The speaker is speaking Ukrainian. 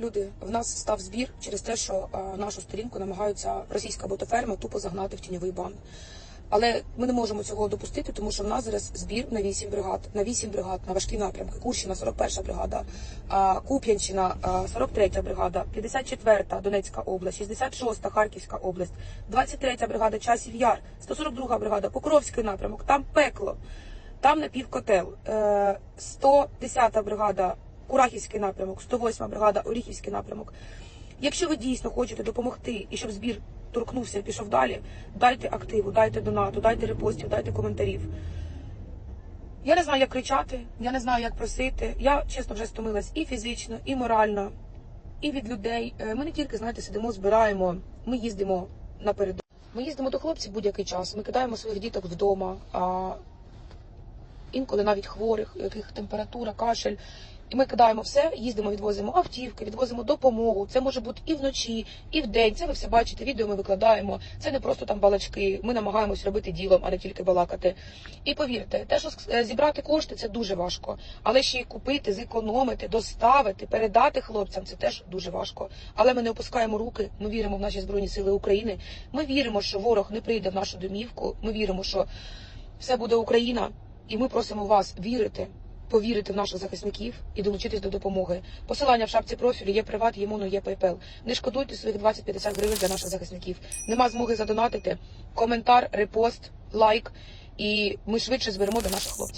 Люди, в нас став збір через те, що нашу сторінку намагаються російська ботоферма тупо загнати в тіньовий бан. Але ми не можемо цього допустити, тому що в нас зараз збір на 8 бригад, на 8 бригад, на важкі напрямки. Курщина, 41 бригада, Куп'янщина, а, 43 бригада, 54 Донецька область, 66 Харківська область, 23 бригада Часів Яр, 142 бригада, Покровський напрямок, там пекло, там напівкотел, е, 110 бригада, Курахівський напрямок, 108 бригада, Оріхівський напрямок. Якщо ви дійсно хочете допомогти і щоб збір торкнувся і пішов далі, дайте активу, дайте донату, дайте репостів, дайте коментарів. Я не знаю, як кричати, я не знаю, як просити. Я чесно вже стомилась і фізично, і морально, і від людей. Е, Ми не тільки, знаєте, сидимо, збираємо, ми їздимо наперед. Ми їздимо до хлопців будь-який час. Ми кидаємо своїх діток вдома, інколи навіть хворих, яких температура, кашель. І ми кидаємо все, їздимо, відвозимо автівки, відвозимо допомогу. Це може бути і вночі, і вдень. Це ви все бачите. Відео ми викладаємо. Це не просто там балачки. Ми намагаємось робити ділом, а не тільки балакати. І повірте, те, що е, зібрати кошти, це дуже важко. Але ще й купити, зекономити, доставити, передати хлопцям це теж дуже важко. Але ми не опускаємо руки. Ми віримо в наші збройні сили України. Ми віримо, що ворог не прийде в нашу домівку. Ми віримо, що все буде Україна, і ми просимо вас вірити. Повірити в наших захисників і долучитись до допомоги. Посилання в шапці профілю є приват, є моно, є PayPal. Не шкодуйте своїх 20-50 гривень для наших захисників. Нема змоги задонатити. Коментар, репост, лайк, і ми швидше зберемо до наших хлопців.